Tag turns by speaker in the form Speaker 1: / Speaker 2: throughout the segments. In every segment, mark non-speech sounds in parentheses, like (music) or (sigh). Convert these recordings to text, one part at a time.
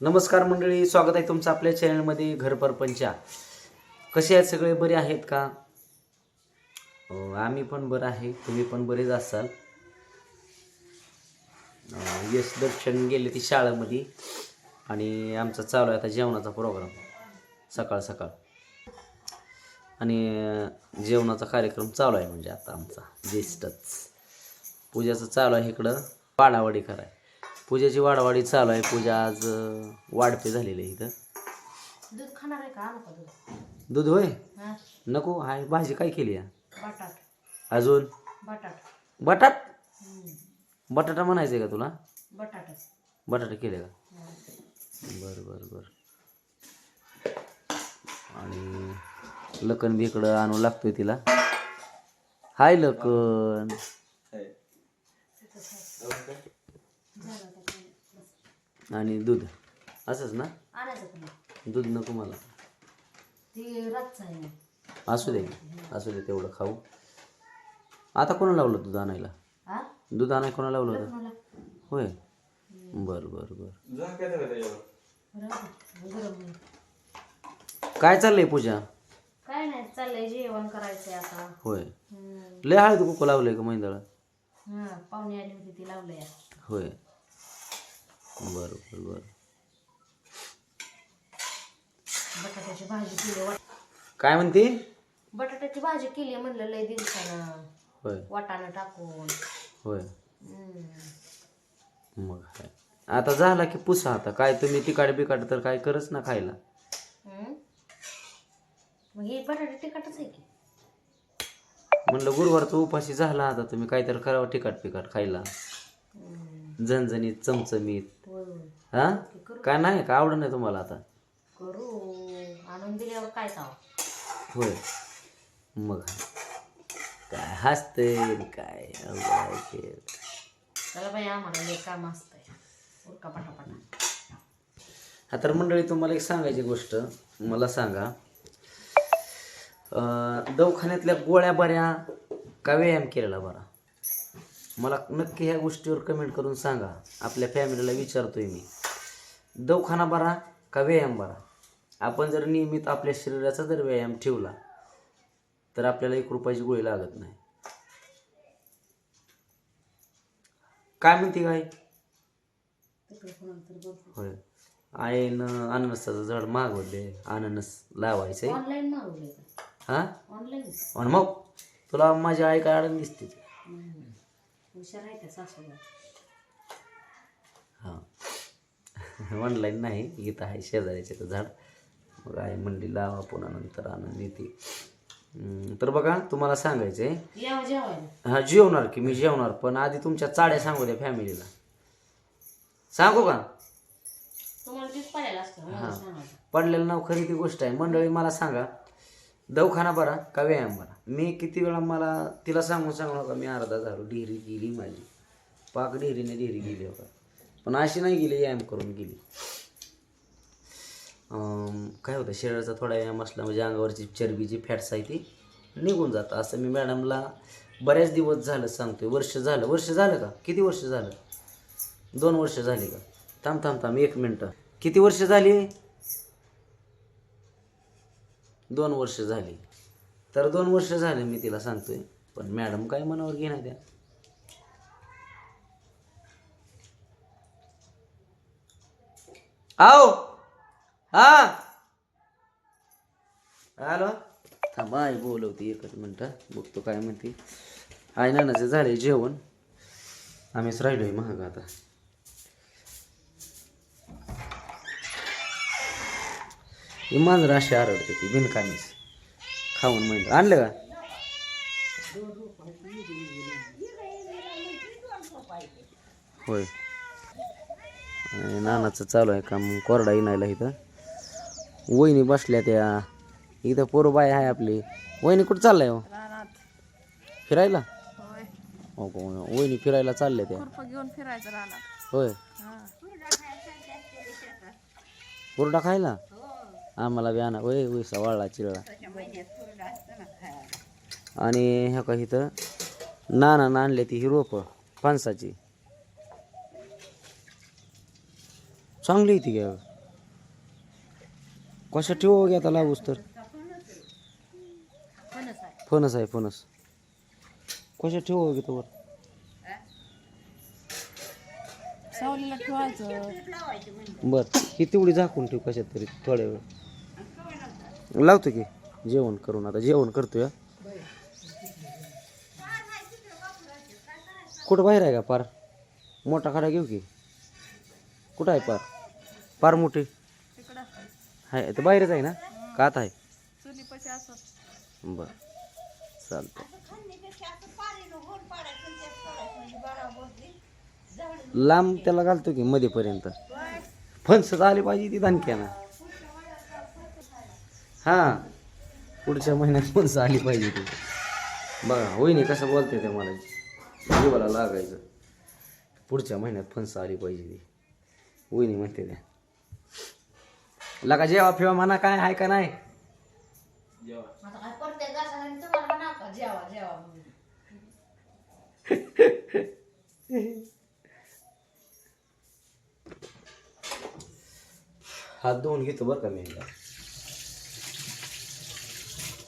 Speaker 1: नमस्कार मंडळी स्वागत आहे तुमचं आपल्या चॅनलमध्ये घर परपंचा. कसे आहेत सगळे? बरे आहेत का? हो, आम्ही पण बरं आहे. तुम्ही पण बरेच असाल. यश दर्शन गेले ती शाळेमध्ये. आणि आमचा चालू आहे आता जेवणाचा प्रोग्राम सकाळ सकाळ. आणि जेवणाचा कार्यक्रम चालू आहे म्हणजे आता आमचा ज्येष्ठच. पूजाचं चालू आहे इकडं. वाडावाडी कराय पूजाची वाडावाडी चालू आहे. पूजा आज वाढपे झालेली आहे इथं.
Speaker 2: दूध खाणार आहे का? दूध?
Speaker 1: दूध होय?
Speaker 2: हा.
Speaker 1: नको? हाय भाजी काय केली आहे
Speaker 2: बटाट.
Speaker 1: अजून?
Speaker 2: बटाट.
Speaker 1: बटाट?
Speaker 2: हम्म.
Speaker 1: बटाटा म्हणायचं का तुला?
Speaker 2: बटाटच
Speaker 1: बटाटा केले का? बर बर बर. आणि लकन बी इकडं आणू लागतोय तिला. हाय लकन आणि दूध. असंच ना?
Speaker 2: आणायचं
Speaker 1: दूध नको मला.
Speaker 2: ती रातचं आहे. ना.
Speaker 1: असू दे असू दे तेवढं खाऊ. आता कोणाला लावलं दूध आणायला?
Speaker 2: हा
Speaker 1: दूध आणायला कोणाला लावलं होतं?
Speaker 2: मला
Speaker 1: होय. बर बर बर.
Speaker 2: राहू दे. गरम होईल.
Speaker 1: काय चाललंय पूजा?
Speaker 2: काय नाही चाललंय जेवण करायचंय आता.
Speaker 1: होय.
Speaker 2: हम्म.
Speaker 1: लय हळद कुकू लावलंय का मैंदळ
Speaker 2: हा पाहुणे आली होती ती लावलंय.
Speaker 1: होय. बर बर बर
Speaker 2: बटाट्याची भाजी केली वाट
Speaker 1: काय म्हणते?
Speaker 2: बटाट्याची भाजी केली म्हणलं लय दिवसानं.
Speaker 1: होय.
Speaker 2: वाटाणं टाकून.
Speaker 1: होय.
Speaker 2: हम्म.
Speaker 1: मग काय? आता झाला की पुसा आता. काय तुम्ही तिकाड बिकाड तर काय करच ना खायला.
Speaker 2: हम्म. मग हे बटाटे तिखटच आहे की.
Speaker 1: म्हणलं गुरुवारचा उपाशी झाला आता. तुम्ही काहीतरी करावं तिकाट पिकाट खायला.
Speaker 2: हम्म.
Speaker 1: झणझणीत चमचमीत. हा? काय नाही का आवड नाही तुम्हाला आता?
Speaker 2: करू. आणून दिल्यावर काय जावं
Speaker 1: होय. मग काय हसते काय अवघड
Speaker 2: बाई आम्हाला लय काम असतंय. उरका पटापटा.
Speaker 1: हा तर मंडळी तुम्हाला एक सांगायची गोष्ट. मला सांगा. अं, दवाखान्यातल्या गोळ्या बऱ्या का व्यायाम केलेला बरा? मला नक्की ह्या गोष्टीवर कमेंट करून सांगा. आपल्या फॅमिलीला विचारतोय मी. दवाखाना बरा का व्यायाम बरा आपण जर नियमित आपल्या शरीराचा जर व्यायाम ठेवला तर आपल्याला एक रुपयाची गोळी लागत नाही. काय म्हणते काय होय. आईनं अननसाचं झाड मागवले अननस लावायचंय.
Speaker 2: ऑनलाईन मागवले का?
Speaker 1: हा?
Speaker 2: ऑनलाईन.
Speaker 1: आणि मग? तुला माझी आई काय अडण दिसते? ती.
Speaker 2: हुशार आहे त्या सासूला
Speaker 1: हा (laughs) ऑनलाईन नाही इथं आहे शेजाऱ्याचे तर झाड. मग आई म्हणली लावा पुन्हा नंतर आणून हम्म, तर बघा तुम्हाला
Speaker 2: जेवायला
Speaker 1: हा जेवणार की मी जेवणार पण आधी तुमच्या चाड्या सांगू द्या फॅमिलीला. सांगू का?
Speaker 2: सांगायचं.
Speaker 1: पडलेलं नाव खरी ती गोष्ट आहे? मंडळी मला सांगा. दवाखाना बरा का व्यायाम बरा? मी किती वेळा मला तिला सांगून सांगू नका मी अर्धा झालो डिहरी गेली माझी. पाक डिहरीने डिहरी गेली होता. पण अशी नाही गेली व्यायाम करून गेली. काय होतं शरीराचा थोडा व्यायाम असला म्हणजे अंगावरची चरबीची फॅट्स आहे ती निघून जातं. असं मी मॅडमला बऱ्याच दिवस झालं सांगतोय. वर्ष झालं. वर्ष झालं का? किती वर्ष झालं? दोन वर्ष झाली का? थांब थांब थांब एक मिनटं. किती वर्ष झाली? दोन वर्ष झाली. तर दोन वर्ष झाले मी तिला सांगतोय. पण मॅडम काय मनावर घेणार द्या आओ हा. आलो. थांबा आई बोलवती एकच मिनटं. बघतो काय म्हणते. आई नानाचं झाले जेवण. आम्हीच राहिलोय महाग आता. ही मांजर अशी आरडते ती बिनकामीच. खाऊन म्हणलं. आणलं का? होय. आणि नानाचं चालू आहे काम कोरडा इनायला इथं. वहिनी बसल्या त्या. इथं पोरं बाय आहे आपली. वहिनी कुठं चाललाय हो? फिरायला? हो का, वहिनी फिरायला चालल्या त्या.
Speaker 2: घेऊन फिरायचं
Speaker 1: होय. हुरडा खायला? आम्हाला बी आणा. होय वैसा वाळला चिरळा आणि ह्या का इथं? नाना आणले ती ही रोपं फणसाची. चांगली आहे ती घ्या. कशा ठेवू घ्या आता लावूस तर?
Speaker 2: फणस आहे
Speaker 1: फणस. कशा ठेवू घे तोवर?
Speaker 2: सावलीला ठेवायचं.
Speaker 1: बर ही तेवढी झाकून ठेव कशात तरी थोड्या वेळ. लावतो की जेवण करून आता जेवण करतो या कुठं बाहेर आहे का पार? मोठा खाडा घेऊ की? कुठं आहे पार? पार मोठे. आहे. ते बाहेरच आहे ना? का आता आहे? बर. चालतं लांब त्याला घालतो की मध्येपर्यंत फणसच आली पाहिजे ती दानक्यानं हा. पुढच्या महिन्यात फणस आली पाहिजे ती. बघा होईने कसं बोलते ते मला. जीवाला लागायचं. पुढच्या महिन्यात फणस आली पाहिजे ती. वहिनी म्हणते त्या. लगा जेवा फिवा म्हणा काय आहे का नाही?
Speaker 2: आता काय प्रत्येक घासाला तुम्हाला म्हणा का जेवा जेवा म्हणून?
Speaker 1: हात धुवून घेतो बरं का मी एकदा.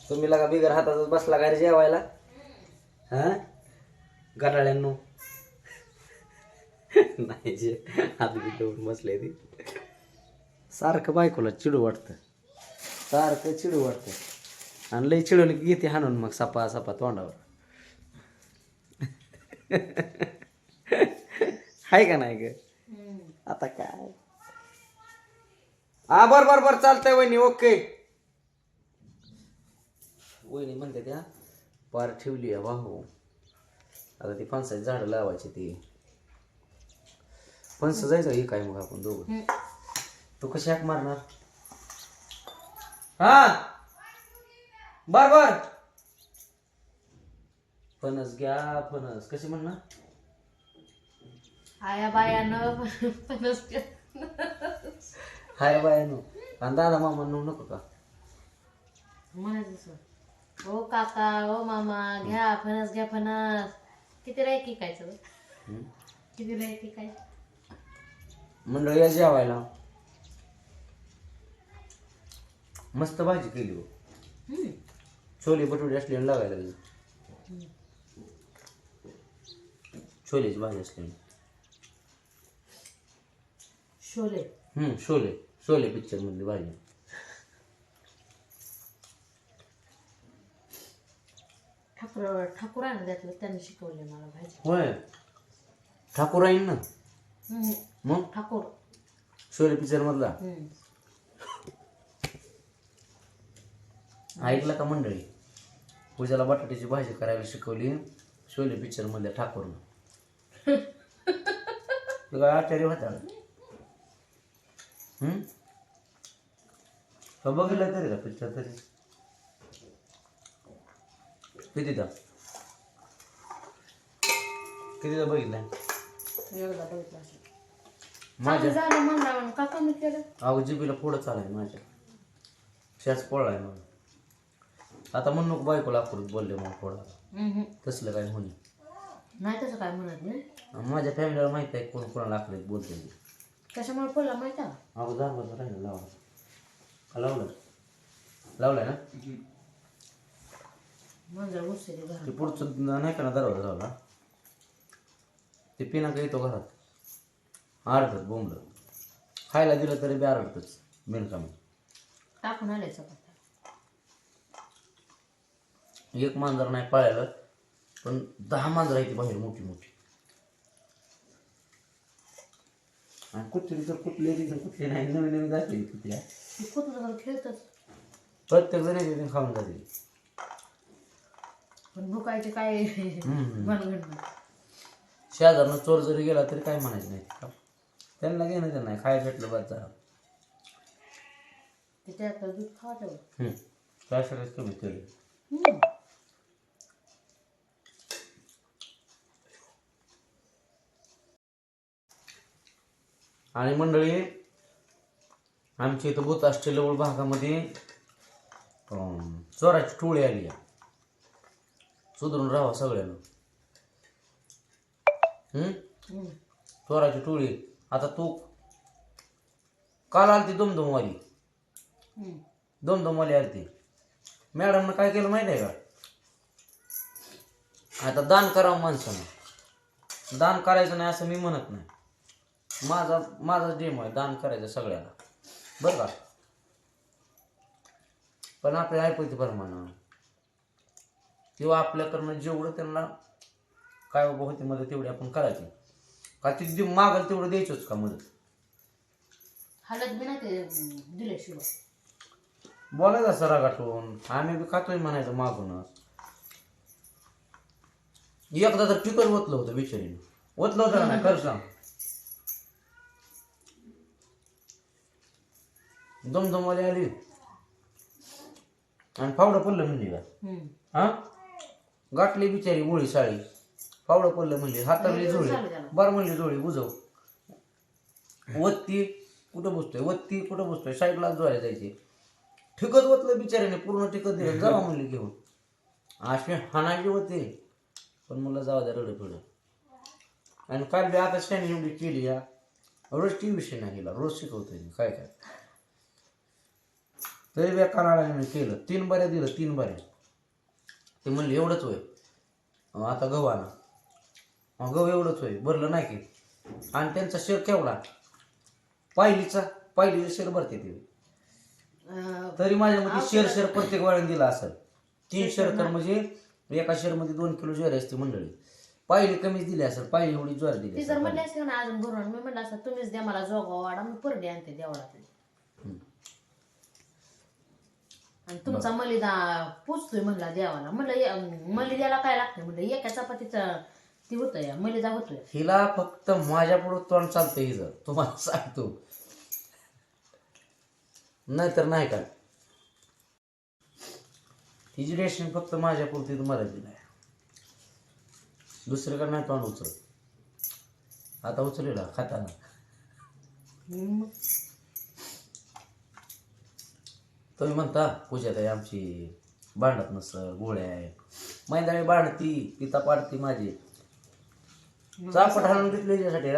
Speaker 1: तुम्ही लगा बिगर हातातच बसला काय रे जेवायला? हा? गटाळ्यांनो (laughs) नाही जे हात धुवून बसले ती. सारखं बायकोला चिडू वाटतं. सारखं चिडू वाटतं. आणि लई चिडवलं की घेते हाणून मग सपा सपा तोंडावर. हाय का नाही ग? आता काय? हा बर बर बर चालतंय वहिनी ओके. वहिनी म्हणते त्या पार ठेवली आहे वाहू. आता ती फणसाची झाडं लावायची ती. फणस जायचं हे काय मग आपण दोघं? तू कशी हाक मारणार? हा? बर बर. फणस घ्या फणस. कशी म्हणणार?
Speaker 2: आया बायानं फणस
Speaker 1: हाय बाय नो आणि दादा मामा नको का?
Speaker 2: म्हणायचं. ओ काका ओ मामा घ्या फणस घ्या फणस. किती राय की काय
Speaker 1: हम्म?
Speaker 2: किती राय की काय
Speaker 1: मंडळ या जेवायला. मस्त भाजी केली हो. छोले बटुडे असले लागायला लागले. छोलेची भाजी असली
Speaker 2: शोले
Speaker 1: हम्म शोले शोले पिक्चर मधली भाजी.
Speaker 2: ठाकूर ठाकूरानं त्यातलं त्यांनी शिकवले मला भाजी.
Speaker 1: होय. ठाकूर आहे ना?
Speaker 2: हम्म.
Speaker 1: मग?
Speaker 2: ठाकूर.
Speaker 1: शोले पिक्चर मधला?
Speaker 2: हम्म.
Speaker 1: ऐकलं का मंडळी? पूजाला बटाट्याची भाजी करायला शिकवली शोले पिक्चर मधल्या ठाकूरनं. (laughs) तुला आचार्य होता? हम्म बघितलं तरी का पिक्चर तरी? कितीदा कितीदा
Speaker 2: बघितलं
Speaker 1: माझ्या अहो जिबीला पुढं चालाय माझ्या. शास पळलाय मग आता म्हणून नको बायकोला बोलले मग
Speaker 2: हम्म.
Speaker 1: तसलं काय म्हणे.
Speaker 2: नाही तसं काय म्हणत नाही.
Speaker 1: माझ्या फॅमिलीला माहीत आहे कोण कोणाला आखले बोलते ते.
Speaker 2: कशामुळे पडला माहिती आहे? का?
Speaker 1: अहो राहिलं लावा. का लावलं. लावलंय ना?
Speaker 2: घरात.
Speaker 1: ते पुढचं न- नाही का ना दरवाजा झाला ते पिना का येतो घरात? आरडत बोंबलं. खायला दिलं तरी बी आरडतच बिनकामी
Speaker 2: टाकून आले चपात्या
Speaker 1: एक मांजर नाही पाळायला पण दहा मांजर आहे ती बाहेर मोठी मोठी. आणि कुठली तर कुठले तिथं कुठले नाही नवीन नवीन जाते कुठल्या.
Speaker 2: ती कुठलं तर खेळतच
Speaker 1: प्रत्येक जण एक एक खाऊन जाते.
Speaker 2: पण भुकायचे काय. मनगण
Speaker 1: शेजारनं चोर जरी गेला तरी काय म्हणायचं नाही. का त्यांना घेणं त्यांना नाही खायला भेटलं बस जरा
Speaker 2: ते त्यात दूध खावा तेवढं.
Speaker 1: हम्म. काय कमी केलं
Speaker 2: हम्म.
Speaker 1: आणि मंडळी आमच्या इथं भूत जवळ भागामध्ये चोराची टोळी आली आहे सुधरून राहा सगळ्यांना. चोराची टोळी. आता तू काल आलती दुमदुमवाली.
Speaker 2: हम्म.
Speaker 1: दोन दोन मुली आली ती मॅडमनं काय केलं माहिती आहे का? आता दान करावं माणसानं. दान करायचं नाही असं मी म्हणत नाही. माझा माझा ड्रीम आहे दान करायचं सगळ्याला बरं का? पण आपल्या ऐपती प्रमाणे किंवा आपल्याकडनं जेवढं त्यांना काय बाबा होती मदत तेवढी आपण करायची. का ती दे- मागल तेवढं द्यायचंच का मदत?
Speaker 2: हालत बी नाही ते अं, दिल्याशिवाय.
Speaker 1: बोलायचं असं रागाटून आम्ही बी खातोय म्हणायचं मागूनच एकदा तर पिकर ओतलं होतं बिचारीने. ओतलं होतं नाही? खरं सांग. दमदमवाली आली. आणि फावडं पडलं म्हणली का. हा? गाठली बिचारी गोळी साळी. फावडं पडलं म्हणली हातावली जोळी
Speaker 2: त्याला.
Speaker 1: बरं म्हणली जोळी बुजव वत्ती कुठं बसतोय? वत्ती कुठं बसतोय? साईडला जोळ्या जायची. ठिकत वतलं बिचाऱ्याने पूर्ण ठिकत दिलं. (laughs) जावा म्हणली घेऊन. अशी हाणायची होते. पण मला जाऊ द्या रडत रडत आणि काल बी आता शाणी एवढी केली या. रोज टी विषय नाही गेला रोज शिकवतोय मी. काय काय तरी मी केलं. तीन बऱ्या दिलं तीन बऱ्या. ते म्हणले एवढंच होय. आता अं, गहू एवढंच होय. भरलं नाही की आणि त्यांचा शेर केवढा? पायलीचा. पायलीचा शेर भरते ते. तरी माझ्या मते शेर शेर प्रत्येक वेळेला दिला असेल. तीन शेर तर म्हणजे एका शेरमध्ये दोन किलो ज्वारी असते मंडळी. पायली कमीच दिली असेल. पायली एवढी ज्वारी दिली
Speaker 2: ती
Speaker 1: असेल.
Speaker 2: जर म्हणली असते ना अजून भरून मी म्हणलं असं तुम्हीच द्या मला जोगा वाडा मी परडे आणते देवळातली
Speaker 1: हम्म.
Speaker 2: आणि तुमचा मलिदा पोचतोय म्हणला देवाला. म्हणलं मलिद्याला काय लागतंय? म्हणलं एका चपातीचं ती होतंय मलिदा होतोय.
Speaker 1: हिला फक्त माझ्या पुढं तोंड चालतं हिचं. तुम्हाला सांगतो. नाहीतर नाही का? हिची रेशन फक्त माझ्या पुरती मराठी नाही. दुसरीकडे नाही तोंड उचल आता उचलेला खाताना. तुम्ही म्हणता पूजा ताई आमची भांडत नसतं गोळ्या आहे मैदाळी भांडती पिता पाडती माझी. चापट हाणून घेतली याच्यासाठी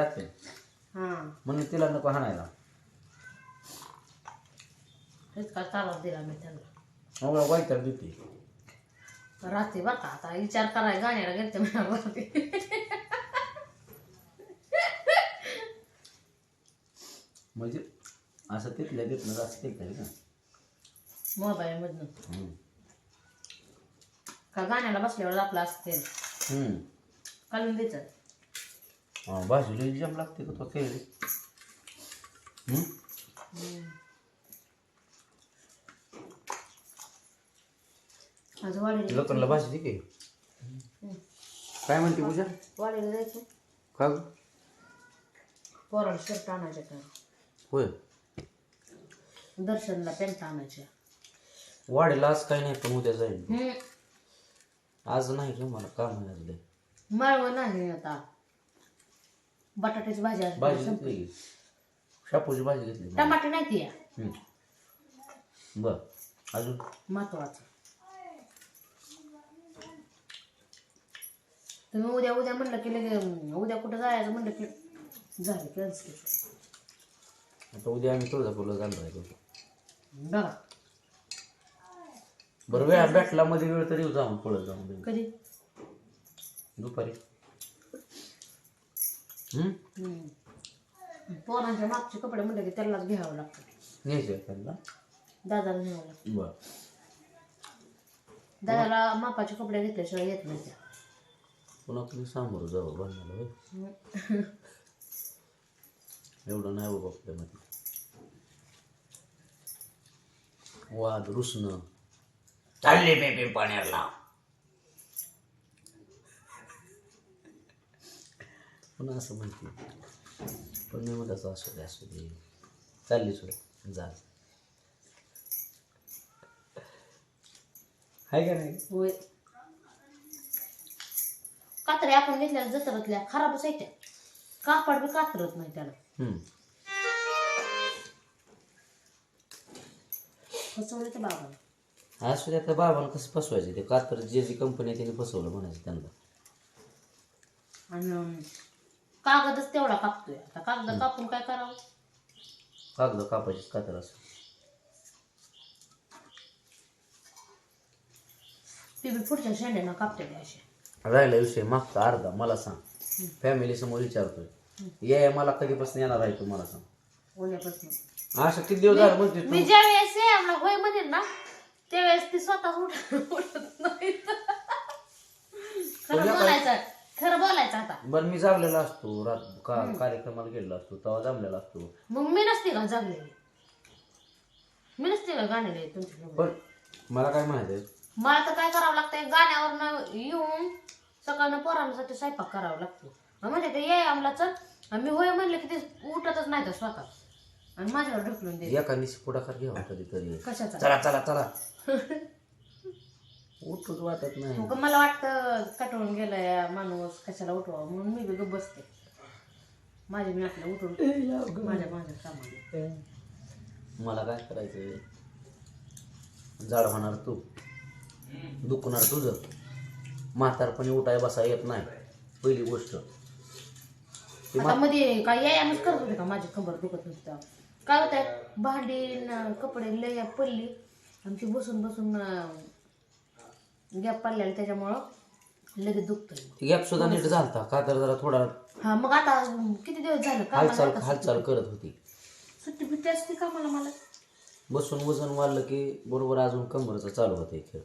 Speaker 2: हा.
Speaker 1: म्हणून तिला नको हाणायला.
Speaker 2: हेच का दिला मी त्यांना.
Speaker 1: मग वाईट देते.
Speaker 2: रात्री बरं का आता विचार करायला गाण्याला गेलते मला वरती
Speaker 1: म्हणजे असं तिथल्या तिथनं असं तिथलं का
Speaker 2: मोबाईल मधून
Speaker 1: हम्म.
Speaker 2: का गाण्याला बसल्यावर आपलं असते.
Speaker 1: हम्म.
Speaker 2: काढून द्यायचं
Speaker 1: भाजीला जम लागते का तो हम्म?
Speaker 2: आज वाडीला
Speaker 1: लोकांना भाजी दे की. काय म्हणते पूजा?
Speaker 2: वाडीला जायचं.
Speaker 1: का ग?
Speaker 2: पोराला शर्ट आणायचे का
Speaker 1: होय.
Speaker 2: दर्शनला पॅन्ट आणायच्या
Speaker 1: वाढेल आज काही नाही पण उद्या जाईल
Speaker 2: हम्म.
Speaker 1: आज नाही रे मला काम आहे आज लय.
Speaker 2: माळवं नाही आता. बटाट्याची भाजी
Speaker 1: भाजी घेतली की? शापूची भाजी घेतली
Speaker 2: टमाटे नाही ती.
Speaker 1: हम्म. बर. अजून?
Speaker 2: महत्वाचं. तुम्ही उद्या उद्या म्हणलं की लगे उद्या कुठं जायचं म्हणलं की झालं कॅन्सल
Speaker 1: आता उद्या आम्ही तुळजापूरला जाणार आहे बघ. बरं वेळ भेटला मध्ये वेळ तरी जाऊन पुढे जाऊन दे.
Speaker 2: कधी?
Speaker 1: दुपारी. हम्म?
Speaker 2: हम्म. पोरांच्या मागचे कपडे म्हणलं की त्यालाच घ्यावं लागतं.
Speaker 1: न्यायचे आहे त्यांना?
Speaker 2: दादाला घ्यावं लागतं.
Speaker 1: बर.
Speaker 2: दादाला मापाचे कपडे घेतल्याशिवाय येत नाही त्या.
Speaker 1: पुन्हा तुम्ही सामोरं जावं भांडणाला होय. एवढं नाही बाबा आपल्यामध्ये. वाद रुसणं. चालले पेपे पाण्याला पुन्हा असं म्हणते पण मी म्हणत असं दे असू दे. चालली सोड जा हाय का नाही?
Speaker 2: होय. कात्र्या आपण घेतल्या जत्रातल्या खराबच आहे त्या. कापड बी कातरत नाही त्याला.
Speaker 1: हम्म.
Speaker 2: फसवलं ते बाबाला.
Speaker 1: असू दे तर बाबांना कसं फसवायचं? ते का तर जे जी कंपनी त्याने फसवलं म्हणायचं त्यांना.
Speaker 2: कागदच तेवढा कापतोय. आता कागद कापून काय करावं?
Speaker 1: कागद कापायचे कातर असं.
Speaker 2: पुढच्या शेंड्यानं कापते असे
Speaker 1: राहिला विषय मागचा अर्धा मला सांग. फॅमिली समोर विचारतोय. या मला कधीपासून येणार आहे तू मला सांग.
Speaker 2: अशा
Speaker 1: असं किती दिवस झालं म्हणते
Speaker 2: मी होय म्हणेन ना. त्यावेळेस ती स्वतः उठ (laughs) उठत नाही. खरं बोलायचं खरं बोलायचं आता.
Speaker 1: बरं मी जागलेला असतो रात का- कार्यक्रमाला गेलेलो असतो तेव्हा जमलेला असतो.
Speaker 2: मग मी नसते का जगलेली मी नसते का गाणे तुमच्या
Speaker 1: पण मला काय माहिती आहे
Speaker 2: मला तर काय करावं लागतंय? गाण्यावर येऊन सकाळनं पोरांसाठी स्वयंपाक करावा लागतो. म्हणजे ते ये आमला चल आणि मी होय म्हणलं की ते उठतच नाही तर स्वतः आणि माझ्यावर ढकलून दे.
Speaker 1: एकाने पुढाकार घ्यावा कधीतरी
Speaker 2: कशाचा?
Speaker 1: चला चला चला. (laughs) उठूच वाटत नाही.
Speaker 2: मग मला वाटतं कटवून गेलाय माणूस कशाला उठवा म्हणून मी बी बसते. माझे मी आपलं उठून माझ्या माझ्या कामाला.
Speaker 1: मला काय करायचंय? जाड होणार तू. दुखणार तुझं. म्हातारपणी उठाय बसा येत नाही. पहिली गोष्ट.
Speaker 2: मध्ये काय व्यायामच करत होते का? माझी कंबर दुखत नव्हती तेव्हा. काय होत भांडी न कपडे लय पडली. ती बसून बसून गॅप पडलेला त्याच्यामुळं लगेच दुखतंय.
Speaker 1: गॅप सुद्धा नीट झालता का? तर जरा थोडा
Speaker 2: हा मग आता किती दिवस झालं? का
Speaker 1: हालचाल हालचाल करत होती.
Speaker 2: सुट्टी फिट्टी असते का मला मला?
Speaker 1: बसून वजन वाढलं की बरोबर अजून कमरचं चालू होते खेळ.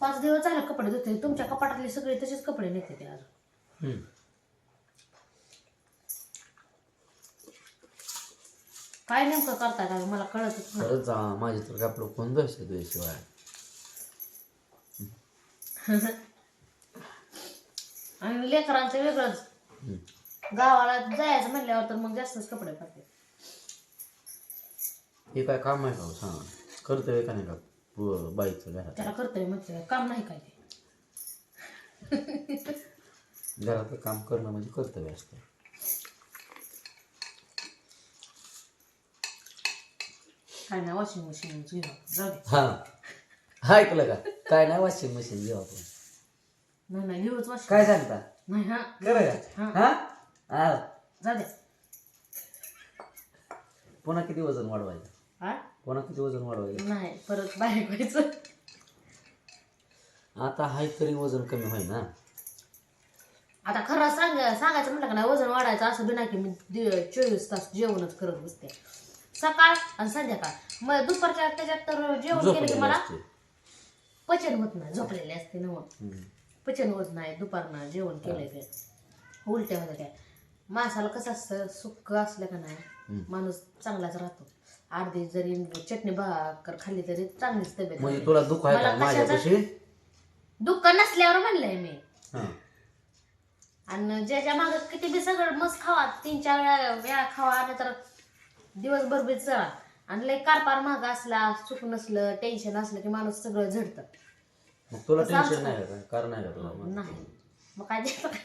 Speaker 2: पाच दिवस झाले कपडे धुते तुमच्या कपाटातले सगळे तसेच कपडे नेते ते अजून.
Speaker 1: हम्म.
Speaker 2: काय नेमकं करता काय मला कळतच नाही.
Speaker 1: खरंच माझे तर आपलं कोण जायचं तुझ्याशिवाय (laughs)
Speaker 2: आणि लेकरांचं वेगळंच.
Speaker 1: हम्म.
Speaker 2: गावाला जायचं म्हणल्यावर तर मग जास्तच कपडे पडते
Speaker 1: हे काय काम आहे का हो? सांग. कर्तव्य का नाही का? पु- बाईचं घरात.
Speaker 2: त्याला करतोय म्हणते काम नाही काय ते.
Speaker 1: घरातलं काम करणं म्हणजे कर्तव्य असतं.
Speaker 2: काय नाही वॉशिंग मशीन घेऊ जाऊ दे.
Speaker 1: हा. ऐकलं का? काय नाही वॉशिंग मशीन घेऊ आपण.
Speaker 2: नाही नाही घेऊच वॉशिंग
Speaker 1: काय सांगता?
Speaker 2: नाही हा
Speaker 1: खरं का? हा. हा?
Speaker 2: जाऊ दे.
Speaker 1: पुन्हा किती वजन वाढवायचं?
Speaker 2: हा
Speaker 1: पुन्हा किती वजन वाढवायचं?
Speaker 2: नाही परत बाहेर व्हायचं.
Speaker 1: आता हाय तरी वजन कमी होईल ना?
Speaker 2: आता खरं सांग सांगायचं म्हटलं का नाही वजन वाढायचं असं बी नाही की मी दि- चोवीस तास जेवणच करत बसते. सकाळ आणि संध्याकाळ. मग दुपारच्या त्याच्यात तर जेवण केलं की मला पचन होत नाही झोपलेले असते ना मग. पचन होत नाही दुपारनं जेवण केलंय ते. उलट्या होत्या त्या. माणसाला कसं असतं सुक्क असलं का नाही माणूस चांगलाच राहतो. अर्धी जरी चटणी भाकर खाल्ली तरी चांगलीच तब्येत
Speaker 1: म्हणजे. तुला दुःख आहे
Speaker 2: मला
Speaker 1: का
Speaker 2: कशाचं-
Speaker 1: माझ्यापाशी?
Speaker 2: दुःख नसल्यावर म्हणलंय मी.
Speaker 1: हा.
Speaker 2: आणि ज्याच्या मागे किती बी सगळं मस्त खावा तीन चार वेळा वेळा खावा आणि तर दिवसभर बी चळा आणि लय कारपार महाग असला चुक नसलं टेन्शन असलं की माणूस सगळं झडतं.
Speaker 1: मग तुला टेन्शन नाही का कारण नाही का तुला मग?
Speaker 2: नाही. मग काय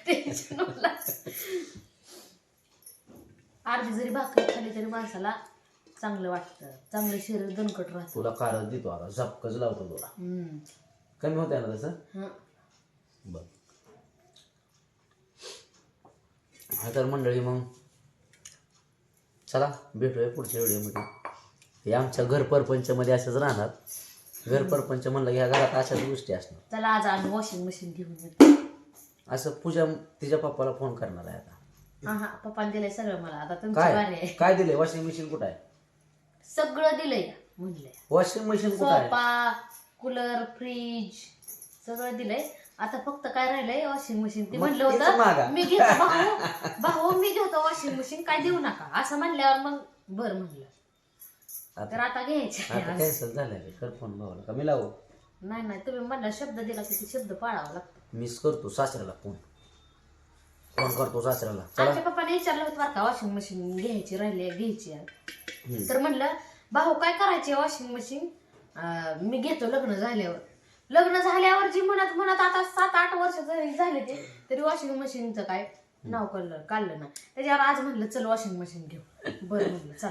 Speaker 2: टेन्शन मला? अर्धी जरी भाकर खाली तरी माणसाला चांगलं वाटतं. चांगलं शरीर दणकट राहतं.
Speaker 1: तुला कारच देतो आता झपकच लावतो तुला.
Speaker 2: हम्म.
Speaker 1: कमी होते ना तसं?
Speaker 2: हं.
Speaker 1: बर. हा तर मंडळी मग. चला भेटूया पुढच्या व्हिडिओमध्ये. हे आमच्या घर परपंचमध्ये असंच राहणार. घर परपंच म्हणलं ह्या घरात अशाच गोष्टी असणार.
Speaker 2: चला आज आम्ही वॉशिंग मशीन घेऊन येतो.
Speaker 1: असं पूजा तिच्या पप्पाला फोन करणार आहे आता.
Speaker 2: हा हा पप्पाने दिलंय सगळं मला. आता तुमची बारी
Speaker 1: काय
Speaker 2: आहे.
Speaker 1: काय दिले वॉशिंग मशीन कुठं आहे?
Speaker 2: सगळं दिलंय म्हणलंय.
Speaker 1: वॉशिंग मशीन कुठं आहे?
Speaker 2: सोफा कूलर फ्रीज सगळं दिलंय. आता फक्त काय राहिलंय वॉशिंग मशीन ते
Speaker 1: मग
Speaker 2: म्हणलं
Speaker 1: तेच मागा.
Speaker 2: होतं मी घेतो भाऊ (laughs) भाऊ मी घेतो वॉशिंग मशीन काय देऊ नका. असं म्हणल्यावर मग बर म्हणलं. तर आता घ्यायचे
Speaker 1: आता कॅन्सल झालंय कर फोन भावाला का? मी लावू?
Speaker 2: नाही नाही तुम्ही म्हणला शब्द दिला की ते शब्द पाळावा लागतो.
Speaker 1: मिस करतो सासऱ्याला फोन फोन करतो सासऱ्याला. चला.
Speaker 2: आमच्या पप्पाने विचारलं होतं बरं का वॉशिंग मशीन घ्यायची राहिली आहे, घ्यायची आहे. तर म्हणलं भाऊ काय करायचे वॉशिंग मशीन मी घेतो लग्न झाल्यावर. लग्न झाल्यावर जी म्हणत म्हणत आता सात आठ वर्ष जरी झाले ते तरी वॉशिंग मशीनचं काय नाव काढलं काढलं ना त्याच्यावर आज म्हणलं चल वॉशिंग मशीन घेऊ. बरं म्हणलं चल.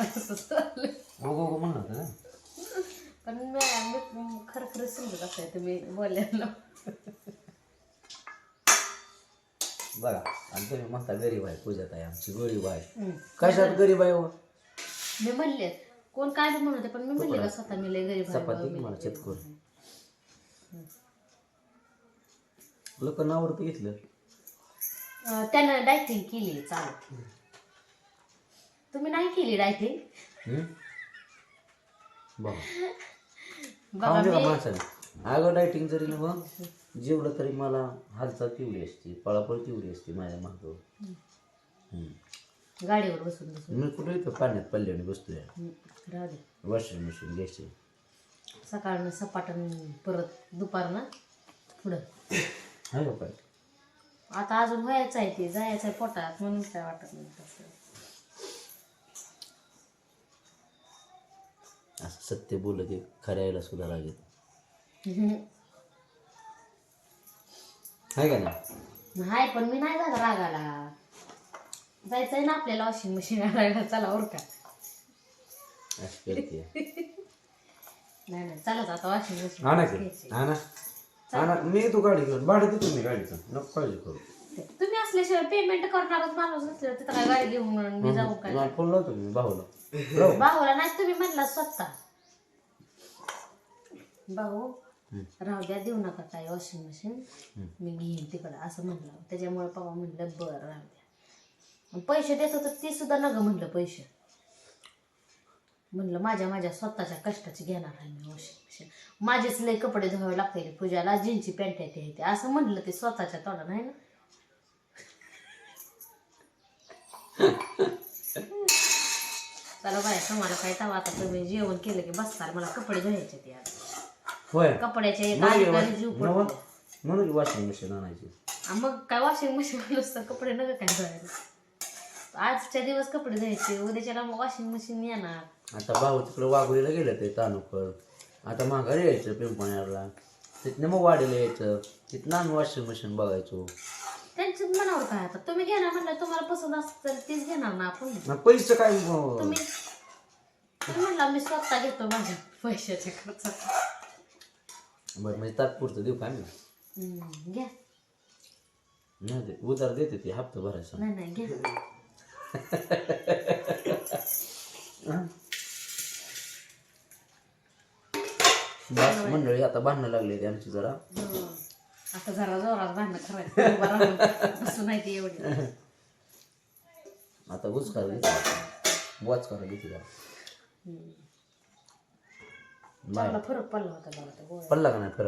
Speaker 2: असं चाललं.
Speaker 1: म्हणलं होतं ना.
Speaker 2: पण मी खरं खरं समजत असं तुम्ही बोलल्यानं
Speaker 1: बघा आणि तुम्ही म्हणता गरीब आहे पूजात आहे आमची गरीब आहे. कशात गरीब आहे हो?
Speaker 2: मी म्हणले कोण काय बी म्हणते पण मी म्हणले का स्वतः मी लय गरीब आहे
Speaker 1: चपाती
Speaker 2: बा, मी
Speaker 1: मला
Speaker 2: लय
Speaker 1: चितकून.
Speaker 2: गरीब आहे.
Speaker 1: लोकांना आवडतं घेतलं?
Speaker 2: अं, त्यानं डायटिंग केली चालू तुम्ही नाही केली डायटिंग
Speaker 1: हम्म? (laughs) खाऊन
Speaker 2: मी
Speaker 1: माणसाने अगं डायटिंग जरी ना मग जेवलं तरी मला हालचाल तेवढी असते पळापळ तेवढी असते माझ्या मागं. हम्म.
Speaker 2: गाडीवर बसून बसून.
Speaker 1: मी कुठे इथं पाण्यात पडल्याने बसतोय.
Speaker 2: हम्म, राहू दे.
Speaker 1: वॉशिंग मशीन घ्यायची.
Speaker 2: सकाळनं सपाटन परत दुपारनं पुढं.
Speaker 1: आहे का काय
Speaker 2: आता अजून व्हायचं आहे ते जायचं आहे पोटात म्हणून काय वाटत नाही तसं.
Speaker 1: असं सत्य बोललं की खऱ्याला सुद्धा राग येतो आहे का नाही?
Speaker 2: हाय पण मी नाही झाला रागाला. जायचंय ना आपल्याला वॉशिंग मशीन आणायला. चला ओरका
Speaker 1: असं करते.
Speaker 2: नाही नाही चला आता वॉशिंग मशीन
Speaker 1: की? मी तू गाडी घेऊन भाडं देतो मी गाडीचं नको काळजी करू.
Speaker 2: तुम्ही असल्याशिवाय पेमेंट करणारच माणूस नसलं तिथं काय गाडी घेऊन मी जाऊ काय?
Speaker 1: मला फोन लावतो मी भाऊला.
Speaker 2: भाऊला नाही तुम्ही म्हणला स्वतः. भाऊ. राहू द्या देऊ नका काय वॉशिंग मशीन मी घेईन तिकडं असं म्हणलं. त्याच्यामुळे पप्पा म्हणलं बरं राहू द्या. मग पैसे देत होतं ते सुद्धा नग म्हणलं पैसे. म्हणलं माझ्या माझ्या स्वतःच्या कष्टाची घेणार आहे मी वॉशिंग मशीन माझेच लय कपडे धुवावे लागते पूजाला जीनची पॅन्ट आहे ते- असं म्हणलं ते स्वतःच्या तोंडानं आहे ना? चला बाय तुम्हाला काय तवा आता तुम्ही जेवण केलं की बसताल मला कपडे धुवायचे ते आज
Speaker 1: होय.
Speaker 2: कपड्याचे एक
Speaker 1: नाही
Speaker 2: अधिकारी जीव
Speaker 1: नवं
Speaker 2: पडतो
Speaker 1: म्हणून वॉशिंग मशीन आणायची.
Speaker 2: आ मग काय वॉशिंग मशीन (laughs) नुसतं कपडे नका काय धुवायला. आजच्या दिवस कपडे धुवायचे उद्याच्याला मग वॉशिंग मशीन येणार.
Speaker 1: आता भाऊ तिकडे वाघोलीला गेलं ते तानुकर आता माघारी यायचं पिंपण्याला तिथनं मग वाडीला यायचं. तिथनं आम्ही वॉशिंग मशीन बघायचो.
Speaker 2: त्यांच्या मनावर काय आता? तुम्ही घेणार म्हणलं तुम्हाला पसंत असतं तर तीच घेणार ना आपण?
Speaker 1: मग पैसे काय मग?
Speaker 2: तुम्ही तुम्ही म्हणला मी स्वतः घेतो माझ्या पैशाच्या खर्च
Speaker 1: बरं म्हणजे तात्पुरतं देऊ काय मी
Speaker 2: घ्या.
Speaker 1: नाही दे उधार देते ती हप्ता भरायचा.
Speaker 2: नाही नाही घ्या.
Speaker 1: बस मंडळी आता भांडणं लागले ते आमची जरा.
Speaker 2: आता जरा जोरात भांडणं करायचं. बसून ती एवढी.
Speaker 1: आता गुच करा घेतला वाच करा घेतली जरा
Speaker 2: चांगला फरक पडला होता
Speaker 1: पडला का नाही फरक?